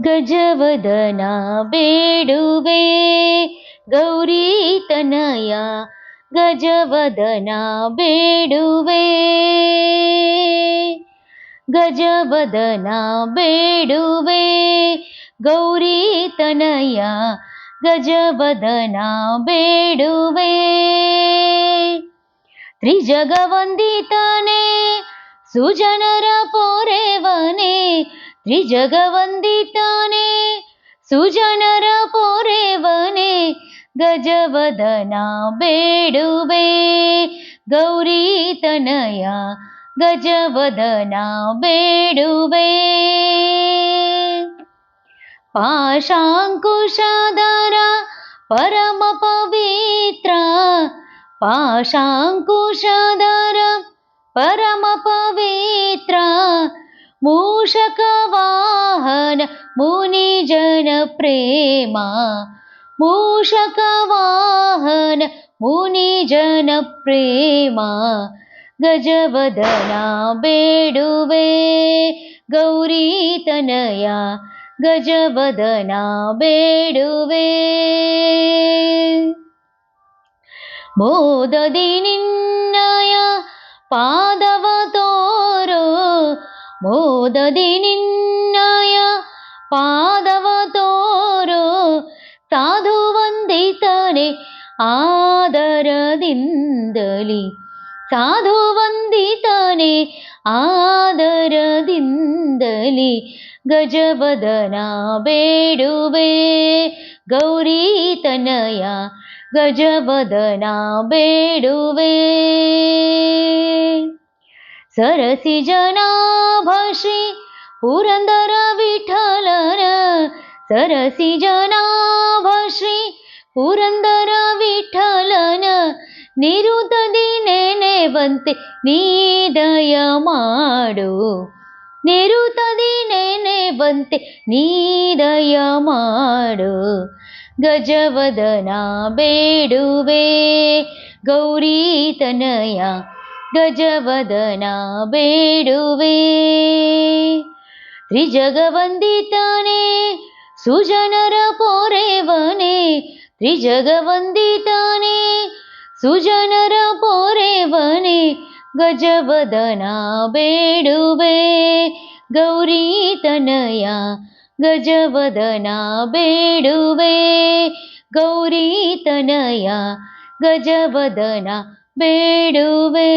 ಗಜವದನ ಬೇಡುವೆ. ಗೌರೀತನಯ ಗಜವದನ ಬೇಡುವೆ. ಗಜವದನ ಬೇಡುವೆ. ಗೌರೀತನಯ ಗಜವದನ ಬೇಡುವೆ. ತ್ರಿಜಗವಂದಿತನೇ ಸುಜನರ ಪೋರೆವನೇ ತ್ರಿಜಗವಂದಿತನೇ ಸುಜನರ ಪೊರೆವನೆ ಗಜವದನ ಬೇಡುವೆ, ಗೌರಿ ತನಯ ಗಜವದನ ಬೇಡುವೆ. ಪಾಶಾಂಕುಶಧರ ಪರಮ ಪವಿತ್ರ ಪಾಶಾಂಕುಶಧರ ಪರಮ ಪವಿತ್ರ. ವಾಹನ ಮುನಿಜನ ಪ್ರೇಮ. ಗಜವದನ ಬೇಡುವೆ ಗೌರಿ ಗಜವದನ ಬೇಡುವೆ. ಮೋದದಿ ನಿನ್ನಯ ಪಾದವ ತೋರೋ ಮೋದದಿ ನಿನ್ನಯ ಪಾದವ ತೋರೋ, ಸಾಧು ವಂದಿತನೆ ಆದರದಿಂದಲಿ. ಸಾಧು ವಂದಿತನೆ ಆದರದಿಂದಲಿ. ಗಜವದನ ಬೇಡುವೆ, ಗೌರಿ ತನಯ ಗಜವದನ ಬೇಡುವೆ. ಸರಸಿ ಜನಾಭಶ್ರೀ ಪುರಂದರ ವಿಠಲರ ಸರಸಿ ಜನಾಭಶ್ರೀ ಪುರಂದರ ವಿಠಲನ ನಿರುತದಿ ನೆನೆವಂತೆ ನೀದಯ ಮಾಡು ನಿರುತದಿ ನೆನೆವಂತೆ ನೀದಯ ಮಾಡು ಗಜವದನ ಬೇಡುವೆ ಗೌರಿ ತನಯ ಗಜವದನ ಬೇಡುವೆ. ತ್ರಿಜಗವಂದಿತನೇ, ಸುಜನರ ಪೋರೆವನೇ, ತ್ರಿಜಗವಂದಿತನೇ, ಸುಜನರ ಪೋರೆವನೇ, ಗಜವದನ ಬೇಡುವೆ, ಗೌರಿ ತನಯ ಗಜವದನ ಬೇಡುವೆ, ಗೌರಿ ತನಯ ಗಜವದನ ಬೇಡುವೆ.